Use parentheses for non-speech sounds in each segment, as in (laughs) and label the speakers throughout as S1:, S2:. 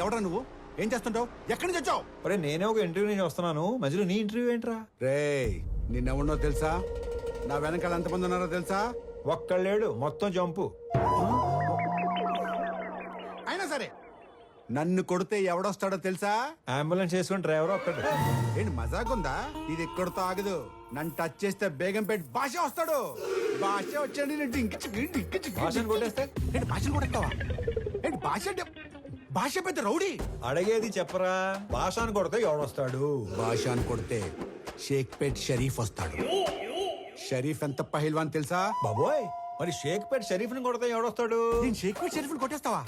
S1: ఎవడా నువ్వు? ఏం చేస్తుంటావు? ఎక్కడి నుంచి వచ్చావు?
S2: అరే నేనే ఒక ఇంటర్వ్యూ నుంచి వస్తున్నాను. మధ్యలో నీ ఇంటర్వ్యూ ఏంట్రా?
S1: రే నిన్నెవడో తెలుసా? నా వెనకాల ఎంతమంది ఉన్నారో తెలుసా?
S2: ఒక్కళ్ళేడు మొత్తం జంపు.
S1: అయినా సరే నన్ను కొడితే ఎవడొస్తాడో తెలుసా?
S2: అంబులెన్స్ చేసుకుని డ్రైవర్ ఒక్కడు.
S1: ఏంటి మజాకుందా ఇది ఎక్కడితో ఆగదు. నన్ను టచ్ చేస్తే బేగం పెట్టి భాష వస్తాడు. భాష వచ్చాడు నేను డింకి.
S2: భాషను కొట్టేస్తే?
S1: ఏంటి భాషను కొట్టేస్తావా? ఏంటి భాష అంటే భాష పెద్ద రౌడీ.
S2: అడిగేది చెప్పరా? భాషను కొడితే ఎవడొస్తాడు?
S1: భాష అని కొడితే షేక్ పేట్ షరీఫ్ వస్తాడు. షరీఫ్ ఎంత పహిల్వాన్ తెలుసా?
S2: బాబోయ్! మరి షేక్ పేట్ షరీఫ్ని కొడితే ఎవడొస్తాడు?
S1: నేను షేక్ పేట్ షరీఫ్ కొట్టేస్తావా?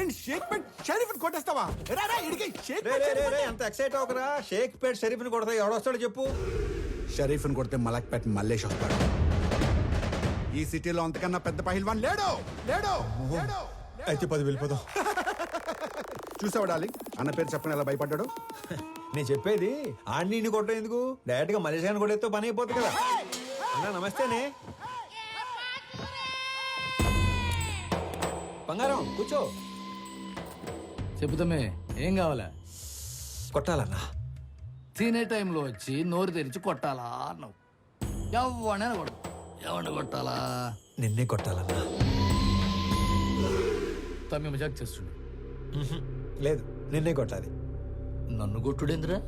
S1: ఏంటి షేక్ పేట్ షరీఫ్ కొట్టేస్తావా? రా, రా, ఇడికి. షేక్
S2: రే
S1: పేట్
S2: రే రే
S1: షరీఫ్
S2: రే ఎంత ఎక్సైట్ అవకరా షేక్ పేట్ షరీఫ్ని కొడితే ఎవడొస్తాడు చెప్పు.
S1: షరీఫ్ని కొడితే మలక్ పేట్ మల్లేష్ వస్తాడు. ఈ సిటీలో అంతకన్నా పెద్ద పహిల్వాన్ లేడు. లేడు. లేడు.
S2: అయితే పది వెళ్ళిపోదాం. (laughs)
S1: చూసావా డాలి అన్న పేరు చెప్పని ఎలా భయపడ్డాడు?
S2: నేను చెప్పేది ఆడిని కొట్టడం ఎందుకు? డైరెక్ట్గా మలేషియాని కొట్టేస్తే పని అయిపోతుంది కదా. అన్నా నమస్తేనే. బంగారం కూర్చో.
S3: చెబుతామే ఏం కావాలా?
S2: కొట్టాలన్నా.
S3: తినే టైంలో వచ్చి నోరు తెరిచి కొట్టాలా అన్నావు. ఎవడైనా కొడు ఎవరిని కొట్టాలా?
S2: నిన్నే కొట్టాలన్నా.
S3: తమ్మి మజాక్ చేస్తుండు.
S2: లేదు నిన్నే కొట్టాలి
S3: నన్ను కొట్టుడేంద్రా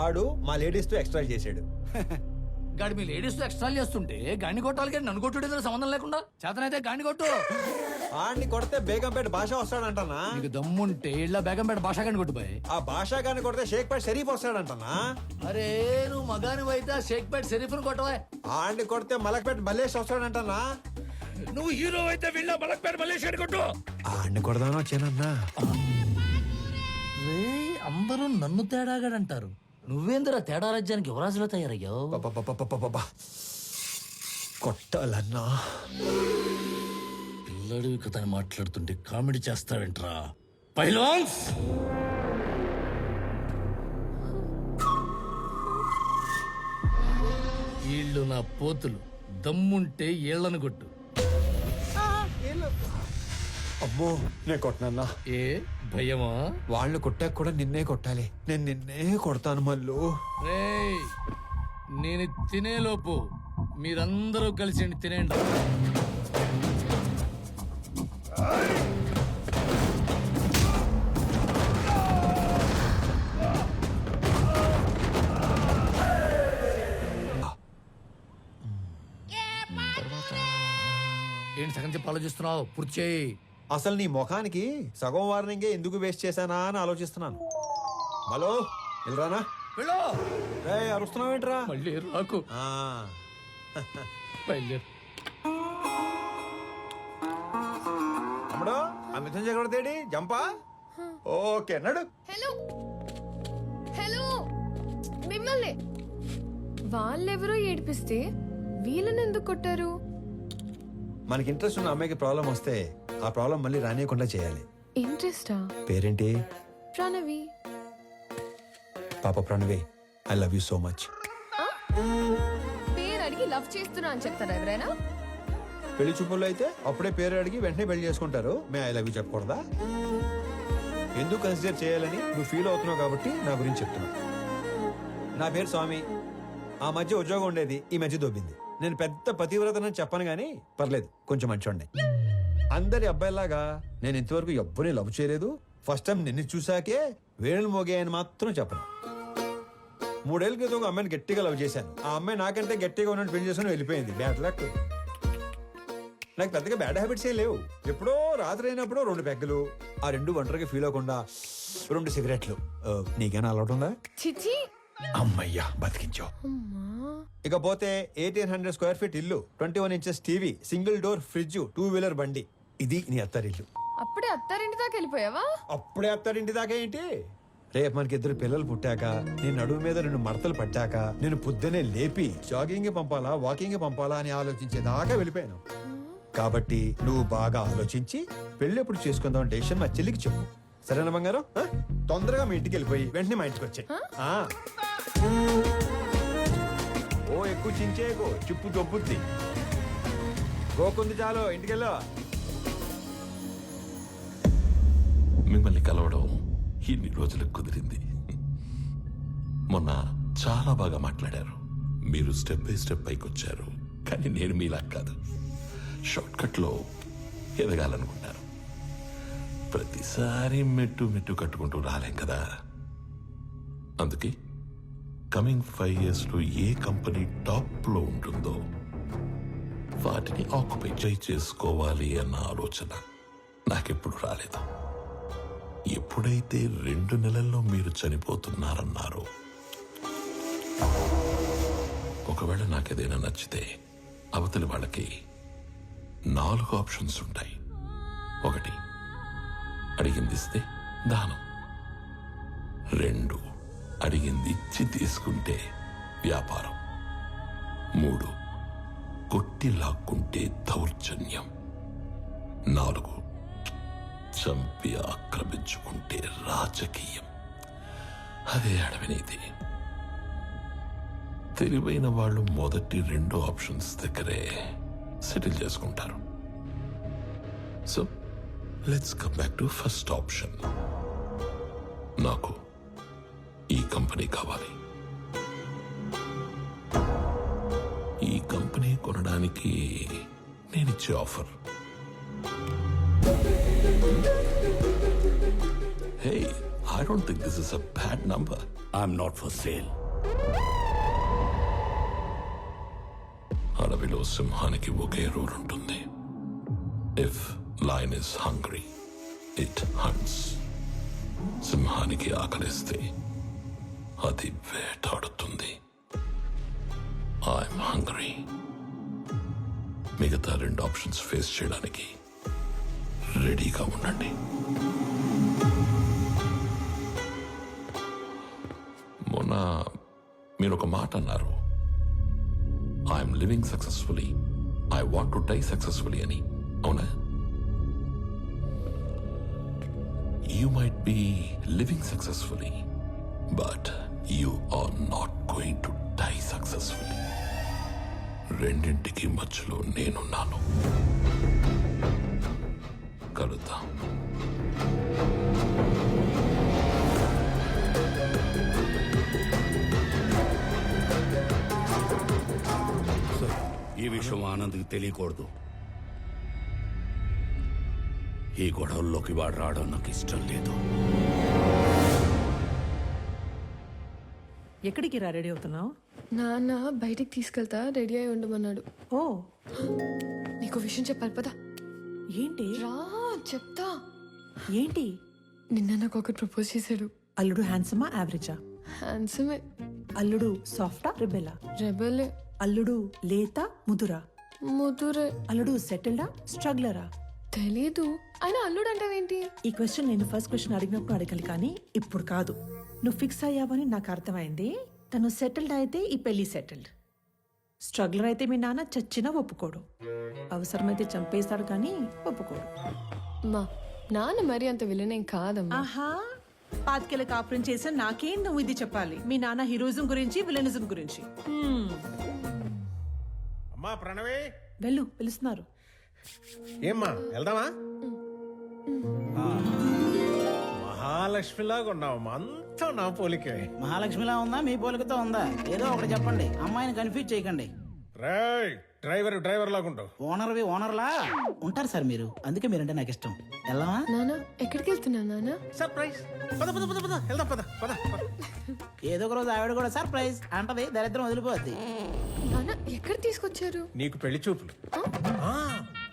S2: ఆడు మా లేడీస్తో ఎక్స్ట్రా చేసాడు (laughs)
S3: గాడి మీ లేడీస్ ఎక్స్ట్రా చేస్తుంటే గాని కొట్టాలి కానీ నన్ను కొట్టుడేంద్రా సంబంధం లేకుండా? చేతనైతే గాని కొట్టు.
S2: ఆడిని కొడితే బేగంపేట భాష వస్తాడంటనా?
S3: నీకు దమ్ముంటే ఇళ్ళ బేగంపేట భాష గాని కొట్టుపోయి
S2: ఆ భాష గాని కొడితే షేక్ పేట షరీఫ్ వస్తాడంటనా?
S3: అరే నువ్వు మగాని అయితే షేక్ పేట్ షరీఫ్ని కొట్టవా?
S2: ఆడిని కొడితే మలక్పేట మల్లేష్ వస్తాడంటనా?
S3: నువ్వు హీరో అయితే వీళ్ళ మలక్పేట మలేషియా కొట్టు.
S2: ఆడిని కొడదామని వచ్చానన్నా
S3: రే అందరూ నన్ను తేడాగాడంటారు? నువ్వేందిరా తేడా రాజ్యానికి యువరాజులో తయారయ్యావు.
S2: కొట్టాలన్నా.
S3: పిల్లడు కథని మాట్లాడుతుంటే కామెడీ చేస్తావేంట్రా? పైలాన్స్! వీళ్ళు నా పోతులు. దమ్ముంటే ఏళ్ళను కొట్టు.
S2: అమ్మో నేను కొట్టనన్నా.
S3: ఏ భయమా?
S2: వాళ్ళు కొట్టాక కూడా నిన్నే కొట్టాలి. నేను నిన్నే కొడతాను మళ్ళు
S3: రేయ్ నేను తినేలోపు మీరందరూ కలిసి తినేయండి. ఏంటి సగం చెప్పి ఆలోచిస్తున్నావు? పూర్తి చేయి.
S2: అసలు నీ ముఖానికి సగం వార్నింగే ఎందుకు వేస్ట్ చేశానా అని ఆలోచిస్తున్నాను. హలో వెళ్ళరానా?
S3: వెళ్ళు!
S2: రే అరుస్తున్నావేంట్రా?
S3: మళ్ళీ రాకు.
S2: ఆ,
S3: బయలుదేరు.
S2: తమ్ముడు ఆ మిథున్ చక్రవర్తి జంపా? ఓకే నడు.
S4: హలో! హలో! మిమ్మల్ని. వాళ్ళెవరో ఏడిపిస్తే వీళ్ళని ఎందుకు కొట్టారు?
S2: మనకి ఇంట్రెస్ట్ ఉన్న అమ్మాయికి ప్రాబ్లం వస్తే ఆ ప్రాబ్లం మళ్ళీ రానియకుండా చేయాలి.
S4: ఇంట్రెస్టా
S2: పేరేంటి?
S4: ప్రణవి.
S2: పాప Pranavi I love you so much
S4: పేరు అడిగి లవ్ చేస్తున్నా అని చెప్తారా ఎవరైనా?
S2: పెళ్ళి చూపుల్లో అయితే అప్పుడే పేరు అడిగి వెంటనే పెళ్ళి చేసుకుంటారు. మే ఐ లవ్ యూ చెప్పకూడదా? ఎందుకు కన్సిడర్ చేయాలని నువ్వు ఫీల్ అవుతున్నావు కాబట్టి నా గురించి చెప్తున్నా నా పేరు స్వామి. ఆ మధ్య ఉద్యోగం ఉండేది ఈ మధ్య దొబ్బింది. నేను పెద్ద పతివ్రతనని చెప్పను గానీ పర్లేదు కొంచెం మంచోండి అందరి అబ్బాయిలాగా నేను ఇంతవరకు ఎవ్వరిని లవ్ చేయలేదు. ఫస్ట్ టైం నిన్ను చూశాకే వేణులు మోగాయని మాత్రం చెప్పను. మూడేళ్ళ క్రితం ఒక అమ్మాయిని గట్టిగా లవ్ చేశాను. ఆ అమ్మాయి నాకంటే గట్టిగా ఉన్నట్టు పెళ్ళి చేసుకుని వెళ్ళిపోయింది. బ్యాడ్ లక్ నాకు పెద్దగా బ్యాడ్ హ్యాబిట్స్ ఏ లేవు. ఎప్పుడో రాత్రి అయినప్పుడు రెండు పెగ్గలు ఆ రెండు ఒంటరిగా ఫీల్ అవ్వకుండా రెండు సిగరెట్లు uh, నీకేనా అలవాటు ఉందా?
S4: చిచి
S2: అమ్మయ్యా బతికించో. ఇకపోతే ఎయిటీన్ హండ్రెడ్ స్క్వేర్ ఫీట్ ఇల్లు twenty one inches TV single door fridge two wheeler బండి. ఇది నీ అత్తారిల్లు.
S4: అప్పుడే అత్తారింటి దాకా వెళ్ళిపోయావా?
S2: అప్పుడే అత్తారింటి దాకా ఏంటి? రేపు మనకి ఇద్దరు పిల్లలు పుట్టాక నేను నడుము మీద రెండు మడతలు పట్టాక నేను పొద్దునే లేపి జాగింగ్ పంపాలా వాకింగ్ పంపాలా అని ఆలోచించేదాకా వెళ్ళిపోయాను. కాబట్టి నువ్వు బాగా ఆలోచించి పెళ్ళి ఎప్పుడు చేసుకుందాం డెసిషన్ మా చెల్లికి చెప్పు. సరేనా బంగారం? ఆ? తొందరగా మీ ఇంటికి వెళ్ళిపోయి వెంటనే మా ఇంటికి వచ్చాయి. ఓ ఎక్కువ చించేయకు చిప్పు దొబ్బుద్ది గోకుంది చాలు ఇంటికెళ్ళో.
S5: మిమ్మల్ని కలవడం ఇన్ని రోజులకు కుదిరింది. మొన్న చాలా బాగా మాట్లాడారు. మీరు స్టెప్ బై స్టెప్ పైకి వచ్చారు కానీ నేను మీలా కాదు. షార్ట్ కట్లో ఎదగాలనుకుంటారు ప్రతిసారి మెట్టు మెట్టు కట్టుకుంటూ రాలేం కదా? అందుకే కమింగ్ ఫైవ్ ఇయర్స్లో ఏ కంపెనీ టాప్లో ఉంటుందో వాటిని ఆక్యుపై చేయి చేసుకోవాలి అన్న ఆలోచన నాకెప్పుడు రాలేదు. ఎప్పుడైతే రెండు నెలల్లో మీరు చనిపోతున్నారన్నారో. ఒకవేళ నాకేదైనా నచ్చితే అవతలి వాళ్ళకి నాలుగు ఆప్షన్స్ ఉంటాయి. ఒకటి అడిగింది ఇస్తే దానం. రెండు అడిగింది ఇచ్చి తీసుకుంటే వ్యాపారం. మూడు కొట్టి లాక్కుంటే దౌర్జన్యం. నాలుగు చంపి ఆక్రమించుకుంటే రాజకీయం. అదే అడవినీతి. తెలివైన వాళ్ళు మొదటి రెండు ఆప్షన్స్ దగ్గరే సెటిల్ చేసుకుంటారు. So let's come back to first option నాకు ఈ కంపెనీ కావాలి. ఈ కంపెనీ కొనడానికి నేనిచ్చే offer. Hey I don't think this is a bad number
S6: I'm not for sale
S5: అడవిలో సింహానికి ఒకే రూల్ ఉంటుంది. If lion is hungry it hunts సింహానికి ఆకలిస్తే అది వేటాడుతుంది. ఐఎమ్ హంగ్రీ మిగతా రెండు ఆప్షన్స్ ఫేస్ చేయడానికి రెడీగా ఉండండి. మొన్న మీరు ఒక మాట అన్నారు. I'm living successfully I want to die successfully అని. అవునా? You might be living successfully but you are not going to die successfully రెండింటికి మధ్యలో నేనున్నాను. కలుద్దాం.
S6: ఈ విషయం ఆనంద్కి తెలియకూడదు. ఈ గొడవల్లోకి వాడు రావడం నాకు ఇష్టం లేదు.
S7: ఎక్కడికి రా రెడీ అవుతున్నావు?
S4: నాన్న బయటికి తీసుకెళ్తా రెడీ అయి ఉండమన్నాడు.
S7: ఓ.
S4: నీకు విషయం చెప్పాలి పదా.
S7: ఏంటి?
S4: రా చెప్తా.
S7: ఏంటి?
S4: నిన్న నాకు ఒకటి ప్రపోజ్ చేశాడు.
S7: అల్లుడు హ్యాండ్సమా యావరేజా?
S4: హ్యాండ్సమే.
S7: అల్లుడు సాఫ్టా రిబెలా?
S4: రెబలే.
S7: అల్లుడు లేత ముదురా?
S4: ముదురే.
S7: అల్లుడు సెటిల్డా స్ట్రగ్లరా?
S4: తెలీదు. ఆయన అల్లుడు అంటావేంటి?
S7: ఈ క్వశ్చన్ నేను ఫస్ట్ క్వశ్చన్ అడిగినప్పుడు అడగాలి కానీ ఇప్పుడు కాదు. నువ్వు ఫిక్స్ అయ్యావని నాకు అర్థమైంది. తను సెటిల్డ్ అయితే ఈ పెళ్ళి సెటిల్డ్ స్ట్రగ్లర్ అయితే మీ నాన్న చచ్చినా ఒప్పుకోడు. అవసరమైతే చంపేస్తాడు కానీ ఒప్పుకోడు.
S4: మా నాన్న మరి అంత విలనేం కాదమ్మా.
S7: ఆహా పాతికెళ్ళ కాపురం చేసా నాకేం నువ్వు ఇది చెప్పాలి? మీ నాన్న హీరోయిజం గురించి విలనిజం గురించి.
S8: అమ్మా ప్రణవే.
S7: వెళ్ళు పిలుస్తున్నారు.
S8: ఏమ్మా వెళ్దామా? మహాలక్ష్మిలాగా ఉన్నావమ్మా అంతా నా పోలికే.
S9: మహాలక్ష్మిలా ఉందా? మీ పోలికతో ఉందా? ఏదో ఒకటి చెప్పండి. అమ్మాయిని కన్ఫ్యూజ్ చేయకండి.
S8: రేయ్ డ్రైవర్ డ్రైవర్ లాగుంటావు
S9: ఓనర్వి ఓనర్లా? ఉంటారు సార్ మీరు. అందుకే మీరంటే నాకు ఇష్టం. వెళ్దామా?
S4: నాన్న ఎక్కడికి వెళ్తున్నా నాన్న
S8: సర్ప్రైజ్ పద పద పద పద. వెళ్దాం పద పద పద.
S9: ఏదో ఒక రోజు ఆవిడ కూడా సర్ప్రైజ్ అంటది దరిద్రం వదిలిపోద్ది.
S4: నాన్న ఎక్కడ తీసుకొచ్చారు?
S8: నీకు పెళ్ళి చూపులు. ఆ,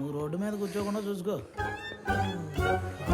S9: నువ్వు రోడ్డు మీద కూర్చోకుండా చూసుకో.